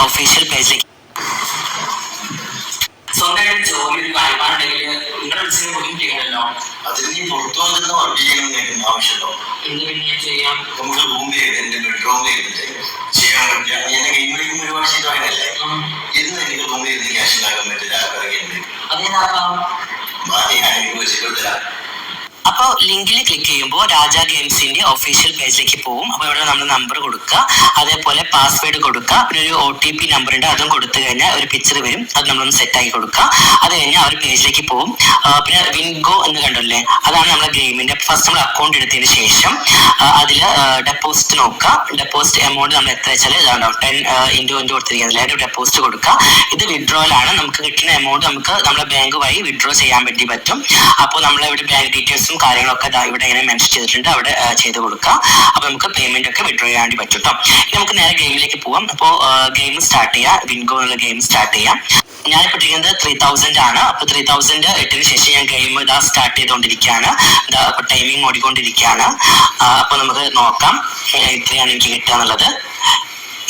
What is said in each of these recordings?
Official പേജിലേക്ക് സ്വന്തമായിട്ട് ജോലി ഒരു കാര്യമാണെങ്കിൽ നിങ്ങളുടെ വിളിച്ചു ബുദ്ധിമുട്ടിക്കണല്ലോ അതിന് നീ പുറത്തു വന്നിരുന്ന വർക്ക് ചെയ്യണം എന്ന് എന്ത് പിന്നെ ചെയ്യാം? നമുക്ക് റൂം ചെയ്ത് എന്റെ ബെഡ്റൂം ചെയ്തിട്ട് ചെയ്യാൻ ഗെയിം കളിക്കുമ്പോൾ ഒരുപാട് ശീലമായിട്ടല്ലേ ഇന്ന് എനിക്ക് റൂം ചെയ്ത് ക്യാഷ് ഉണ്ടാക്കാൻ പറ്റില്ല. ആൾക്കാരൊക്കെ അതേതാക്കാം ബാക്കി ഞാൻ എനിക്ക് വെച്ചിട്ട് തരാം. അപ്പോൾ ലിങ്കിൽ ക്ലിക്ക് ചെയ്യുമ്പോൾ രാജ ഗെയിംസിന്റെ ഒഫീഷ്യൽ പേജിലേക്ക് പോകും അപ്പോൾ ഇവിടെ നമ്മൾ നമ്പർ കൊടുക്കുക. അതേപോലെ പാസ്വേഡ് കൊടുക്കുക. പിന്നെ ഒരു ഒ ടി പി നമ്പർ ഉണ്ട് അതും കൊടുത്തു കഴിഞ്ഞാൽ ഒരു പിക്ചർ വരും. അത് നമ്മളൊന്ന് സെറ്റ് ആക്കി കൊടുക്കുക. അത് കഴിഞ്ഞാൽ ഒരു പേജിലേക്ക് പോകും പിന്നെ വിൻഗോ എന്ന് കണ്ടല്ലേ? അതാണ് നമ്മുടെ ഗെയിമിന്റെ ഫസ്റ്റ് നമ്മൾ അക്കൗണ്ട് എടുത്തതിന് ശേഷം അതിൽ ഡെപ്പോസിറ്റ് നോക്കുക. ഡെപ്പോസിറ്റ് എമൗണ്ട് നമ്മൾ എത്ര വെച്ചാൽ ഇതാണ്ടാവും ടെൻ ഇന്റു ഇന്റു കൊടുത്തിരിക്കുന്നത് അതിൽ ഡെപ്പോസിറ്റ് കൊടുക്കുക. ഇത് വിഡ്രോയിലാണ് നമുക്ക് കിട്ടുന്ന എമൗണ്ട് നമുക്ക് നമ്മുടെ ബാങ്ക് വഴി വിഡ്രോ ചെയ്യാൻ വേണ്ടി പറ്റും. അപ്പോൾ നമ്മൾ ഇവിടെ ബാങ്ക് ഡീറ്റെയിൽസും കാര്യങ്ങളൊക്കെ ഇവിടെ ഇങ്ങനെ മെൻഷൻ ചെയ്തിട്ടുണ്ട്. അവിടെ ചെയ്ത് കൊടുക്കുക അപ്പൊ നമുക്ക് പേയ്മെന്റ് ഒക്കെ വിഡ്രോ ചെയ്യാൻ വേണ്ടി പറ്റും കേട്ടോ നമുക്ക് നേരെ ഗെയിമിലേക്ക് പോവാം. അപ്പോൾ ഗെയിം സ്റ്റാർട്ട് ചെയ്യാം. വിൻഗോ എന്നുള്ള ഗെയിം സ്റ്റാർട്ട് ചെയ്യാം. ഞാൻ ഇട്ടിരിക്കുന്നത് ത്രീ തൗസൻഡ് ആണ്. അപ്പൊ ത്രീ തൗസൻഡ് എട്ടിന് ശേഷം ഞാൻ ഗെയിം ഇതാ സ്റ്റാർട്ട് ചെയ്തുകൊണ്ടിരിക്കുകയാണ് ഇതാ അപ്പൊ ടൈമിംഗ് ഓടിക്കൊണ്ടിരിക്കുകയാണ്. അപ്പൊ നമുക്ക് നോക്കാം. എത്രയാണ് എനിക്ക് കിട്ടുക എന്നുള്ളത്.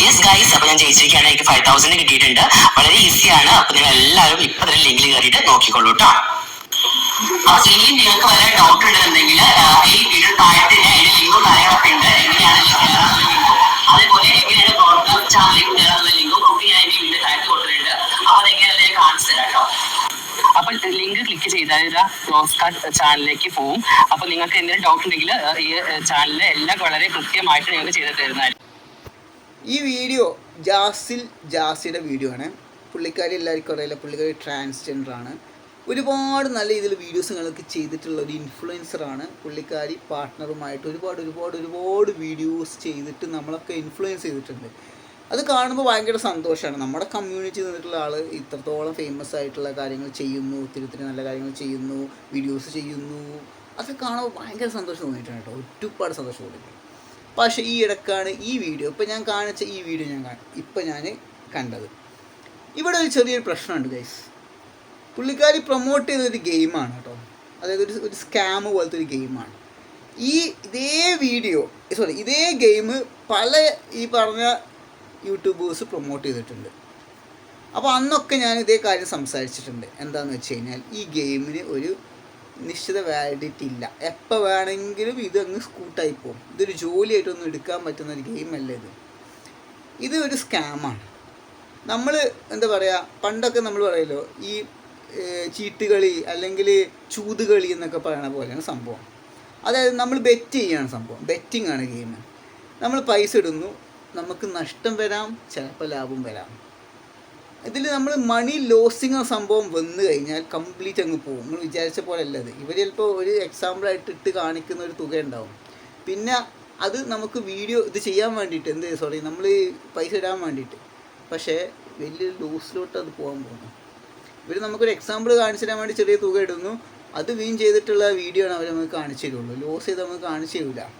യെസ് ഗൈസ് അപ്പൊ ഞാൻ ജയിച്ചിരിക്കുകയാണ്. എനിക്ക് ഫൈവ് തൗസൻഡ് കിട്ടിയിട്ടുണ്ട്. വളരെ ഈസിയാണ് അപ്പൊ നിങ്ങൾ എല്ലാവരും ഇപ്പൊ തന്നെ ലിങ്കിൽ കയറിയിട്ട് നോക്കിക്കൊള്ളൂ കേട്ടോ അതേപോലെ ചാനലിലേക്ക് കയറാനുള്ള അപ്പൊ ലിങ്ക് ക്ലിക്ക് ചെയ്താൽ ബ്രോഡ്കാസ്റ്റ് ചാനലിലേക്ക് പോകും അപ്പൊ നിങ്ങൾക്ക് എന്തെങ്കിലും ഡൗട്ട് ഉണ്ടെങ്കിൽ ഈ ചാനലിലെ എല്ലാം വളരെ കൃത്യമായിട്ട് നിങ്ങൾക്ക് ചെയ്ത് തരുന്നതായിരിക്കും. ഈ വീഡിയോ ജാസിൽ ജാസിയുടെ വീഡിയോ ആണ്. പുള്ളിക്കാരി എല്ലാവർക്കും അറിയില്ല പുള്ളിക്കാരി ട്രാൻസ്ജെൻഡർ ആണ്. ഒരുപാട് നല്ല രീതിയിൽ വീഡിയോസ് നിങ്ങൾക്ക് ചെയ്തിട്ടുള്ള ഒരു ഇൻഫ്ലുവൻസറാണ് പുള്ളിക്കാരി പാർട്ട്ണറുമായിട്ട് ഒരുപാട് ഒരുപാട് ഒരുപാട് വീഡിയോസ് ചെയ്തിട്ട് നമ്മളൊക്കെ ഇൻഫ്ലുവൻസ് ചെയ്തിട്ടുണ്ട്. അത് കാണുമ്പോൾ ഭയങ്കര സന്തോഷമാണ്. നമ്മുടെ കമ്മ്യൂണിറ്റി നിന്നിട്ടുള്ള ആൾ ഇത്രത്തോളം ഫേമസ് ആയിട്ടുള്ള കാര്യങ്ങൾ ചെയ്യുന്നു ഒത്തിരി ഒത്തിരി നല്ല കാര്യങ്ങൾ ചെയ്യുന്നു വീഡിയോസ് ചെയ്യുന്നു. അതൊക്കെ കാണുമ്പോൾ ഭയങ്കര സന്തോഷം തോന്നിയിട്ടുണ്ട് കേട്ടോ. ഒരുപാട് സന്തോഷം തോന്നിയിട്ടുണ്ട്. പക്ഷേ ഈ ഇടക്കാണ് ഈ വീഡിയോ ഇപ്പം ഞാൻ കാണിച്ച ഈ വീഡിയോ ഞാൻ കാണും ഇപ്പം ഞാൻ കണ്ടത്. ഇവിടെ ഒരു ചെറിയൊരു പ്രശ്നമുണ്ട് ഗൈസ് പുള്ളിക്കാരി പ്രൊമോട്ട് ചെയ്തൊരു ഗെയിമാണ് കേട്ടോ. അതായത് ഒരു ഒരു സ്കാം പോലത്തെ ഒരു ഗെയിമാണ് ഈ ഇതേ വീഡിയോ സോറി ഇതേ ഗെയിം പല ഈ പറഞ്ഞ യൂട്യൂബേഴ്സ് പ്രൊമോട്ട് ചെയ്തിട്ടുണ്ട്. അപ്പോൾ അന്നൊക്കെ ഞാൻ ഇതേ കാര്യം സംസാരിച്ചിട്ടുണ്ട്. എന്താണെന്ന് വെച്ച് കഴിഞ്ഞാൽ ഈ ഗെയിമിന് ഒരു നിശ്ചിത വാലിഡിറ്റി ഇല്ല. എപ്പോൾ വേണമെങ്കിലും ഇതങ്ങ് സ്കൂട്ടായി പോകും. ഇതൊരു ജോലിയായിട്ടൊന്നും എടുക്കാൻ പറ്റുന്ന ഒരു ഗെയിമല്ല ഇത്. ഇത് ഒരു സ്കാമാണ് നമ്മൾ എന്താ പറയുക പണ്ടൊക്കെ നമ്മൾ പറയുമല്ലോ ഈ ചീട്ടുകളി അല്ലെങ്കിൽ ചൂതുകളി എന്നൊക്കെ പറയണ പോലെയാണ് സംഭവം. അതായത് നമ്മൾ ബെറ്റ് ചെയ്യാണ് സംഭവം. ബെറ്റിംഗ് ആണ് ഗെയിം നമ്മൾ പൈസ ഇടുന്നു. നമുക്ക് നഷ്ടം വരാം. ചിലപ്പോൾ ലാഭം വരാം. ഇതിൽ നമ്മൾ മണി ലോസിങ് ആ സംഭവം വന്നു കഴിഞ്ഞാൽ കംപ്ലീറ്റ് അങ്ങ് പോകും. നമ്മൾ വിചാരിച്ച പോലെ അല്ല അത്. ഇവർ ചിലപ്പോൾ ഒരു എക്സാമ്പിളായിട്ട് ഇട്ട് കാണിക്കുന്ന ഒരു തുക ഉണ്ടാവും. പിന്നെ അത് നമുക്ക് വീഡിയോ ഇത് ചെയ്യാൻ വേണ്ടിയിട്ട് എന്ത് സോറി നമ്മൾ പൈസ ഇടാൻ വേണ്ടിയിട്ട്. പക്ഷേ വലിയൊരു ലോസിലോട്ട് അത് പോകാൻ പോകുന്നു. ഇവർ നമുക്കൊരു എക്സാമ്പിൾ കാണിച്ചു തരാൻ വേണ്ടി ചെറിയ തുക ഇടുന്നു. അത് വീൻ ചെയ്തിട്ടുള്ള വീഡിയോ ആണ് അവർ നമുക്ക് കാണിച്ചു തരുള്ളൂ. ലോസ് ചെയ്ത് നമുക്ക് കാണിച്ചു തരില്ല.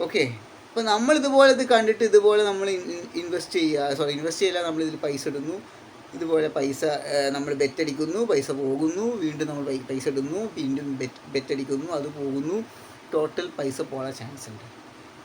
ഓക്കെ അപ്പോൾ നമ്മൾ ഇതുപോലെ ഇത് കണ്ടിട്ട് ഇതുപോലെ നമ്മൾ ഇൻവെസ്റ്റ് ചെയ്യുക. സോറി ഇൻവെസ്റ്റ് ചെയ്യില്ല നമ്മൾ ഇതിൽ പൈസ ഇടുന്നു. ഇതുപോലെ പൈസ നമ്മൾ ബെറ്റ് അടിക്കുന്നു പൈസ പോകുന്നു വീണ്ടും നമ്മൾ പൈസ ഇടുന്നു വീണ്ടും ബെറ്റ് ബെറ്റ് അടിക്കുന്നു അത് പോകുന്നു. ടോട്ടൽ പൈസ പോകാൻ ചാൻസ് ഉണ്ട്.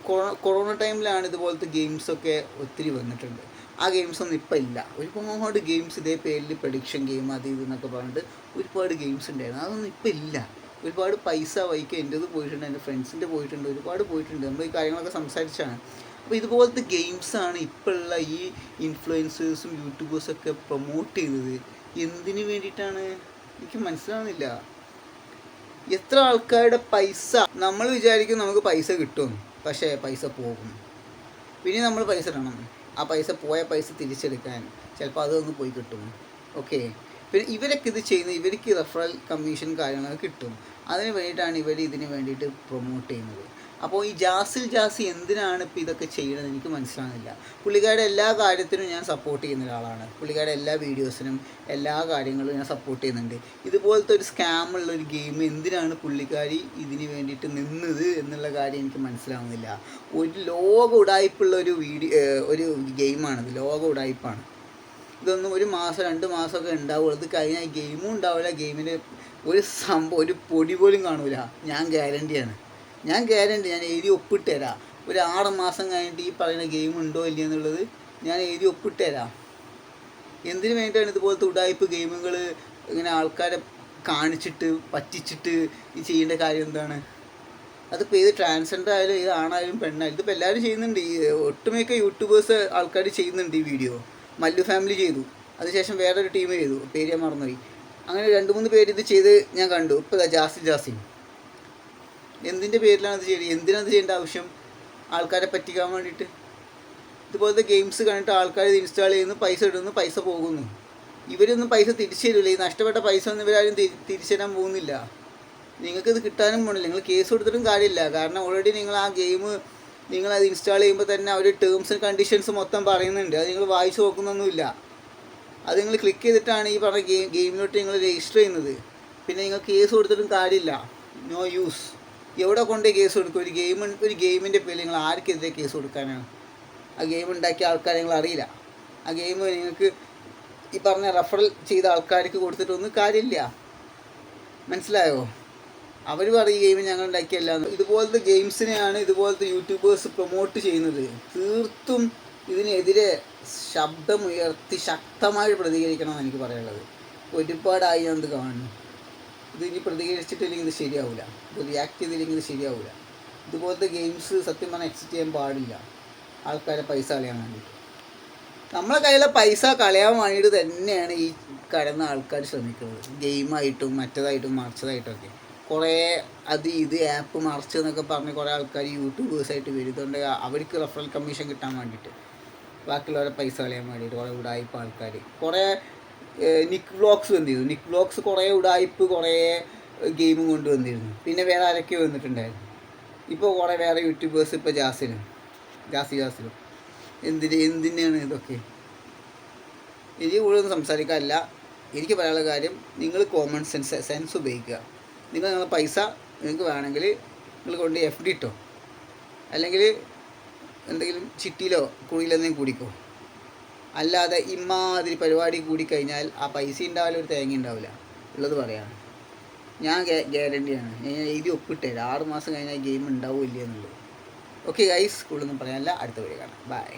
കൊറോ- കൊറോണ ടൈമിലാണ് ഇതുപോലത്തെ ഗെയിംസൊക്കെ ഒത്തിരി വന്നിട്ടുണ്ട്. ആ ഗെയിംസ് ഒന്നും ഇപ്പം ഇല്ല. ഒരുപാട് ഗെയിംസ് ഇതേ പേരിൽ പ്രഡിക്ഷൻ ഗെയിം അത് ഇത് എന്നൊക്കെ പറഞ്ഞിട്ട് ഒരുപാട് ഗെയിംസ് ഉണ്ടായിരുന്നു. അതൊന്നും ഇപ്പം ഇല്ല. ഒരുപാട് പൈസ വൈക്ക് എന്റെത് പോയിട്ടുണ്ട് എന്റെ ഫ്രണ്ട്സിന്റെ പോയിട്ടുണ്ട് ഒരുപാട് പോയിട്ടുണ്ട്. നമ്മൾ ഈ കാര്യങ്ങളൊക്കെ സംസാരിച്ചാണ്. അപ്പോൾ ഇതുപോലത്തെ ഗെയിംസാണ് ഇപ്പോഴുള്ള ഈ ഇൻഫ്ലുവൻസേഴ്സും യൂട്യൂബേഴ്സൊക്കെ പ്രൊമോട്ട് ചെയ്തത്. എന്തിനു വേണ്ടിയിട്ടാണ്? എനിക്ക് മനസ്സിലാവുന്നില്ല. എത്ര ആൾക്കാരുടെ പൈസ? നമ്മൾ വിചാരിക്കും നമുക്ക് പൈസ കിട്ടും. പക്ഷേ പൈസ പോകും. പിന്നെ നമ്മൾ പൈസ ഇടണം. ആ പൈസ പോയ പൈസ തിരിച്ചെടുക്കാൻ ചിലപ്പോൾ അതൊന്ന് പോയി കിട്ടും. ഓക്കെ പിന്നെ ഇവരൊക്കെ ഇത് ചെയ്യുന്ന ഇവർക്ക് റെഫറൽ കമ്മീഷൻ കാര്യങ്ങളൊക്കെ കിട്ടും. അതിന് വേണ്ടിയിട്ടാണ് ഇവർ ഇതിന് വേണ്ടിയിട്ട് പ്രൊമോട്ട് ചെയ്യുന്നത്. അപ്പോൾ ഈ ജാസിൽ ജാസി എന്തിനാണ് ഇപ്പോൾ ഇതൊക്കെ ചെയ്യണത് എനിക്ക് മനസ്സിലാകുന്നില്ല പുള്ളിക്കാരുടെ എല്ലാ കാര്യത്തിനും ഞാൻ സപ്പോർട്ട് ചെയ്യുന്ന ഒരാളാണ്. പുള്ളിക്കാരുടെ എല്ലാ വീഡിയോസിനും എല്ലാ കാര്യങ്ങളും ഞാൻ സപ്പോർട്ട് ചെയ്യുന്നുണ്ട്. ഇതുപോലത്തെ ഒരു സ്കാമുള്ള ഒരു ഗെയിം എന്തിനാണ് പുള്ളിക്കാരി ഇതിന് വേണ്ടിയിട്ട് നിന്നത് എന്നുള്ള കാര്യം എനിക്ക് മനസ്സിലാവുന്നില്ല. ഒരു ലോക ഉടായ്പുള്ള ഒരു വീഡിയോ ഒരു ഗെയിമാണിത് ലോക ഉടായ്പാണ്. ഇതൊന്നും ഒരു മാസം രണ്ട് മാസമൊക്കെ ഉണ്ടാവുള്ളൂ. ഇത് കഴിഞ്ഞാൽ ഗെയിമും ഉണ്ടാവില്ല. ഗെയിമിന് ഒരു സംഭവം ഒരു പൊടി പോലും കാണൂല. ഞാൻ ഗ്യാരണ്ടിയാണ് ഞാൻ ഗ്യാരണ്ടി ഞാൻ എഴുതി ഒപ്പിട്ട് തരാം. ഒരു ആറ് മാസം കഴിഞ്ഞിട്ട് ഈ പറയുന്ന ഗെയിം ഉണ്ടോ ഇല്ല എന്നുള്ളത് ഞാൻ എഴുതി ഒപ്പിട്ട് തരാം. എന്തിനു വേണ്ടിയിട്ടാണ് ഇതുപോലത്തെ ഉടായ്പ ഗെയിമുകൾ ഇങ്ങനെ ആൾക്കാരെ കാണിച്ചിട്ട് പറ്റിച്ചിട്ട് ഈ ചെയ്യേണ്ട കാര്യം എന്താണ്? അതിപ്പോൾ ഏത് ട്രാൻസ്ജെൻഡർ ആയാലും ഏത് ആണായാലും പെണ്ണായാലും ഇതിപ്പോൾ എല്ലാവരും ചെയ്യുന്നുണ്ട്. ഈ ഒട്ടുമിക്ക യൂട്യൂബേഴ്സ് ആൾക്കാർ ചെയ്യുന്നുണ്ട് ഈ വീഡിയോ മല്ലു ഫാമിലി ചെയ്തു. അതിനുശേഷം വേറൊരു ടീം ചെയ്തു. പേര് ഞാൻ മറന്നുപോയി. അങ്ങനെ രണ്ട് മൂന്ന് പേര് ഇത് ചെയ്ത് ഞാൻ കണ്ടു. ഇപ്പോൾ ജാസിൻ ജാസിൻ എന്തിന്റെ പേരിലാണ് ഇത് ചെയ്യുന്നത് എന്തിനാണ് ഇത് ചെയ്യേണ്ട ആവശ്യം? ആൾക്കാരെ പറ്റിക്കാൻ വേണ്ടിയിട്ട്. ഇതുപോലത്തെ ഗെയിംസ് കണ്ടിട്ട് ആൾക്കാർ ഇത് ഇൻസ്റ്റാൾ ചെയ്യുന്നു പൈസ ഇടുന്നു പൈസ പോകുന്നു. ഇവരൊന്നും പൈസ തിരിച്ചു തരില്ല ഈ നഷ്ടപ്പെട്ട പൈസ ഒന്നും ഇവരാരും തിരിച്ചു തരാൻ പോകുന്നില്ല. നിങ്ങൾക്കിത് കിട്ടാനും പോകണില്ല നിങ്ങൾ കേസ് കൊടുത്തിട്ടും കാര്യമില്ല. കാരണം ഓൾറെഡി നിങ്ങൾ ആ ഗെയിം നിങ്ങൾ അത് ഇൻസ്റ്റാൾ ചെയ്യുമ്പോൾ തന്നെ അവർ ടേംസ് ആൻഡ് കണ്ടീഷൻസ് മൊത്തം പറയുന്നുണ്ട്. അത് നിങ്ങൾ വായിച്ചു നോക്കുന്നൊന്നുമില്ല. അത് നിങ്ങൾ ക്ലിക്ക് ചെയ്തിട്ടാണ് ഈ പറഞ്ഞ ഗെയിം ഗെയിമിലോട്ട് നിങ്ങൾ രജിസ്റ്റർ ചെയ്യുന്നത്. പിന്നെ നിങ്ങൾ കേസ് കൊടുത്തിട്ടും കാര്യമില്ല. നോ യൂസ് എവിടെ കൊണ്ട് കേസ് കൊടുക്കും? ഒരു ഗെയിം ഒരു ഗെയിമിന്റെ പേരിൽ നിങ്ങൾ ആർക്കെതിരെ കേസ് കൊടുക്കാനാണ്? ആ ഗെയിം ഉണ്ടാക്കിയ ആൾക്കാരെ നിങ്ങൾ അറിയില്ല. ആ ഗെയിം നിങ്ങൾക്ക് ഈ പറഞ്ഞ റെഫറൽ ചെയ്ത ആൾക്കാർക്ക് കൊടുത്തിട്ടൊന്നും കാര്യമില്ല. മനസ്സിലായോ? അവർ പറയും ഗെയിം ഞങ്ങൾ ഉണ്ടാക്കിയല്ല. ഇതുപോലത്തെ ഗെയിംസിനെയാണ് ഇതുപോലത്തെ യൂട്യൂബേഴ്സ് പ്രൊമോട്ട് ചെയ്യുന്നത്. തീർത്തും ഇതിനെതിരെ ശബ്ദമുയർത്തി ശക്തമായി പ്രതികരിക്കണം എന്ന് എനിക്ക് പറയാനുള്ളത്. ഒരുപാടായി ഞാൻ ഇത് കാണുന്നു. ഇത് ഇനി പ്രതികരിച്ചിട്ടില്ലെങ്കിൽ ഇത് ശരിയാവില്ല ഇത് റിയാക്ട് ചെയ്തില്ലെങ്കിൽ ഇത് ശരിയാവില്ല ഇതുപോലത്തെ ഗെയിംസ് സത്യം പറഞ്ഞാൽ എക്സിറ്റ് ചെയ്യാൻ പാടില്ല. ആൾക്കാരെ പൈസ കളയാൻ വേണ്ടിയിട്ട്. നമ്മളെ കയ്യിലെ പൈസ കളയാൻ വേണ്ടിയിട്ട് തന്നെയാണ് ഈ കടന്ന ആൾക്കാർ ശ്രമിക്കുന്നത്. ഗെയിമായിട്ടും മറ്റേതായിട്ടും മറിച്ചതായിട്ടൊക്കെ കുറേ അത് ഇത് ആപ്പ് മറിച്ച് എന്നൊക്കെ പറഞ്ഞ് കുറേ ആൾക്കാർ യൂട്യൂബേഴ്സായിട്ട് വരുന്നുണ്ട്. അവർക്ക് റെഫറൽ കമ്മീഷൻ കിട്ടാൻ വേണ്ടിയിട്ട്. ബാക്കിയുള്ളവരെ പൈസ കളയാൻ വേണ്ടിയിട്ട് കുറേ ഉടായ്പ ആൾക്കാർ കുറേ നിക്ക് വ്ളോഗ്സ് വന്നിരുന്നു. നിക്ക് വ്ളോഗ്സ് കുറേ ഉടായ്പ് കുറേ ഗെയിമും കൊണ്ട് വന്നിരുന്നു. പിന്നെ വേറെ ആരൊക്കെ വന്നിട്ടുണ്ടായിരുന്നു. ഇപ്പോൾ കുറേ വേറെ യൂട്യൂബേഴ്സ് ഇപ്പോൾ ജാസിനും. ജാസി ജാസിനും. എന്തിന് എന്തിനാണ് ഇതൊക്കെ? എനിക്ക് കൂടുതലൊന്നും സംസാരിക്കാനല്ല. എനിക്ക് പറയാനുള്ള കാര്യം നിങ്ങൾ കോമൺ സെൻസ് സെൻസ് ഉപയോഗിക്കുക. നിങ്ങൾ നിങ്ങളെ പൈസ നിങ്ങൾക്ക് വേണമെങ്കിൽ നിങ്ങൾ കൊണ്ട് എഫ് ഡി ഇട്ടോ? അല്ലെങ്കിൽ എന്തെങ്കിലും ചിട്ടിയിലോ കുഴിയിലെന്തെങ്കിലും കൂടിക്കോ? അല്ലാതെ ഇമാതിരി പരിപാടി കൂടി കഴിഞ്ഞാൽ ആ പൈസ ഉണ്ടാവില്ല ഒരു തേങ്ങ ഉണ്ടാവില്ല ഉള്ളത് പറയാം. ഞാൻ ഗ്യാരണ്ടിയാണ്. ഞാൻ എഴുതി ഒപ്പിട്ടേരാ ആറ് മാസം കഴിഞ്ഞാൽ ഗെയിം ഉണ്ടാവില്ല എന്നുള്ളത് ഓക്കെ ഗൈസ് കൂടുതലൊന്നും പറയാനില്ല. അടുത്ത വഴി കാണാം. ബൈ